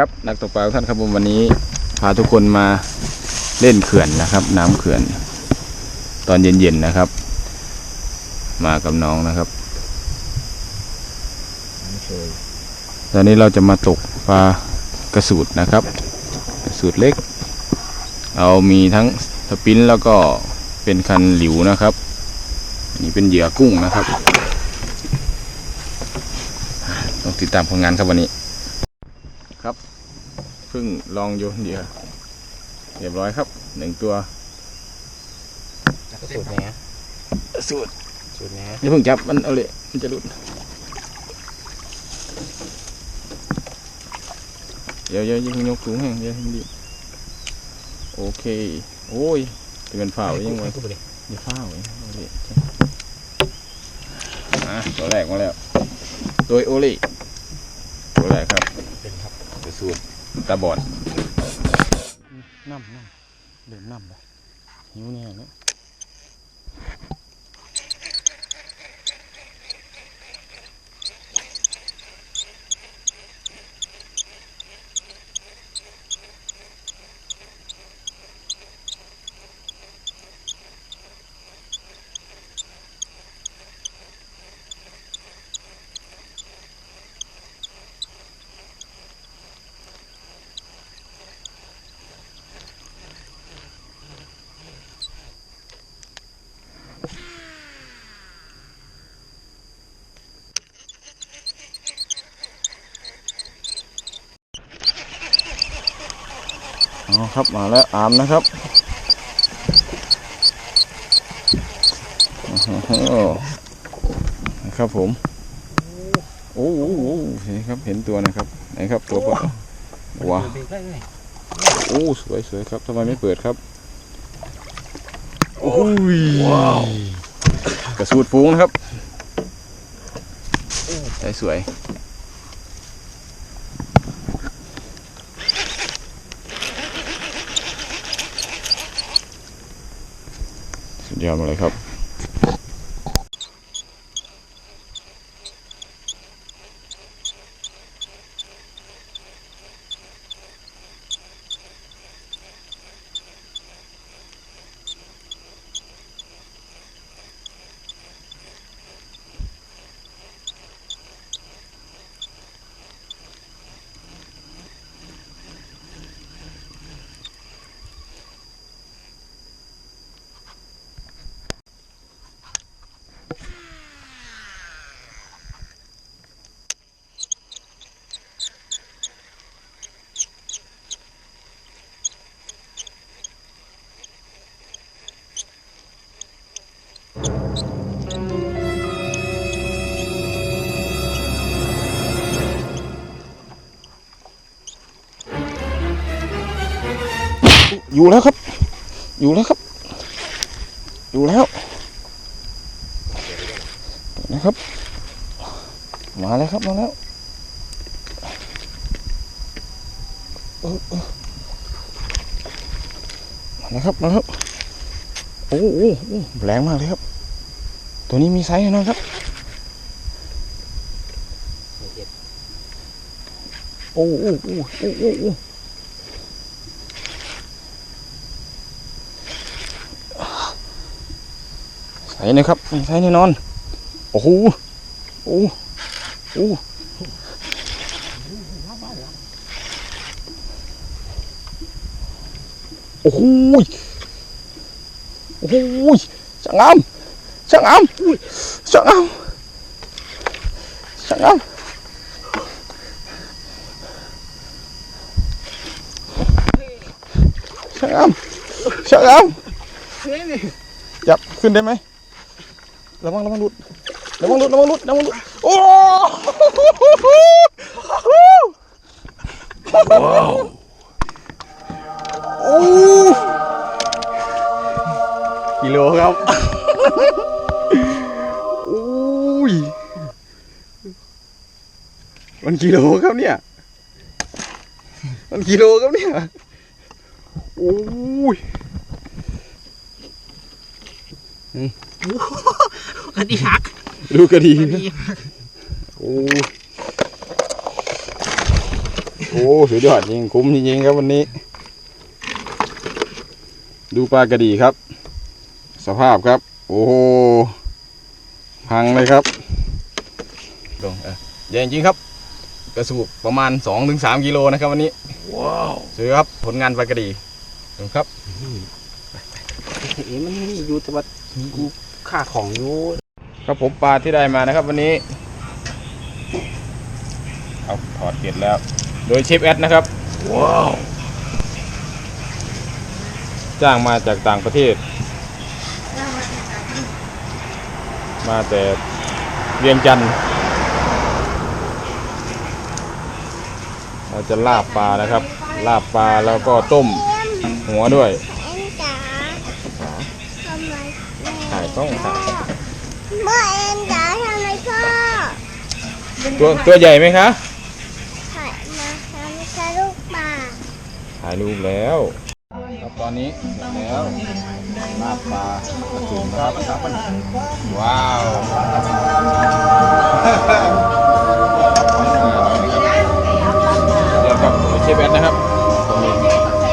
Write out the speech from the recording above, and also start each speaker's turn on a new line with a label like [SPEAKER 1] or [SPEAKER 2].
[SPEAKER 1] ครับนักตกปลาท่านครับผมวันนี้พาทุกคนมาเล่นเขื่อนนะครับ น้ำเขื่อน ตอนเย็นๆนะครับ มากับน้องนะครับ ตอนนี้เราจะมาตกปลากระสูดนะครับกระสูดเล็ก เอามีทั้งสปินแล้วก็เป็นคันหลิวนะครับนนี่เป็นเหยื่อกุ้งนะครับต้องติดตามผลงานครับวันนี้ ครับเพิ่งลองโยนเหยื่อเรียบร้อยครับหนึ่งตัว
[SPEAKER 2] สูตรไหนอะ
[SPEAKER 1] สูด
[SPEAKER 2] สูตรไหนอะ
[SPEAKER 1] อย่าเพิ่งจับมันเอาเลยมันจะหลุดเดี๋ยวเดี๋ยวอยังยกสูงแห้งเดี๋ยวให้มันดีโอเคโอ้ยจะเป็นฝ้าวยังไง
[SPEAKER 2] กูไปดิ
[SPEAKER 1] อย่าฝ้าวเองโอเคอะตัวแรกมาแล้ว โดยโอลิ อะไรครับ
[SPEAKER 2] เป็นครับ
[SPEAKER 1] จะสูดตาบอดน้ำน้ำเดินน้ำเลยหิวเนี่ยเนาะ อ๋อครับมาแล้วอามนะครับโอ้โหนะครับผม โอ้โหเห็นครับเห็นตัวนะครับ ไหนครับตัวปะว้าว
[SPEAKER 2] เบรกได้ไง
[SPEAKER 1] โอ้สวยสวยครับทำไมไม่เปิดครับโอ้ยกระสูดฟูงนะครับใสสวย ยอดมาเลยครับ อยู่แล้วครับ อยู่แล้วครับ อยู่แล้วนะครับ มาแล้วครับ มาแล้วเออเออมาแล้วครับมาแล้วโอ้โหแรงมากเลยครับ ตัวนี้มีไซส์แน่นอนครับโอ้โหโอ้โหโอ้โหโอ้โหใส่ นะครับมีใส่แน่นอน โอ้โหโอ้โหโอ้โหโอ้โหโอ้โหช่างงามช่างงามช่างงามช่างงามช่างอ้ำช่างอ้ำจับขึ้นได้ไหม ระวังระวังหลุดระวังหลุดระวังหลุดระวังหลุดโอ้โอ้กิโลครับโอ้ยมันกิโลครับเนี่ยมันกิโลครับเนี่ยโอ้ย
[SPEAKER 2] อันนี้หัก
[SPEAKER 1] ดูกระดี
[SPEAKER 2] อัน
[SPEAKER 1] นะ
[SPEAKER 2] นี้หัก
[SPEAKER 1] โอ้ยโอ้สุดยอดจริงคุ้มจริงๆครับวันนี้ ดูปลากระดีครับ สภาพครับ โอ้โหพังเลยครับลงเออใหญ่จริงครับ กระสูบประมาณ 2-3กิโลนะครับวันนี้ ว้าวสวยครับผลงานปลากระดีดูครับ
[SPEAKER 2] เอ๋มันนี่อยู่แต่ว่ากูค่าของอยู่
[SPEAKER 1] ครับผมปลาที่ได้มานะครับวันนี้ เอาถอดเกล็ดแล้ว โดยเชฟแอดนะครับ ว้าว จ้างมาจากต่างประเทศ มาแต่เวียงจันทร์เราจะลาบปลานะครับ ลาบปลาแล้วก็ต้มหัวด้วย
[SPEAKER 3] เอ็นจ๋าทำไม
[SPEAKER 1] ถ่ายต้องถ่าย
[SPEAKER 3] เมื่อเอ็นจ๋าทำไมพ่อ
[SPEAKER 1] ตัวตัวใหญ่ไหมคะ
[SPEAKER 3] ถ่ายมาทำกระลูกปลา
[SPEAKER 1] ถ่ายรูปแล้วครับตอนนี้เสร็จแล้วลาบปลากระสุนครับว้าว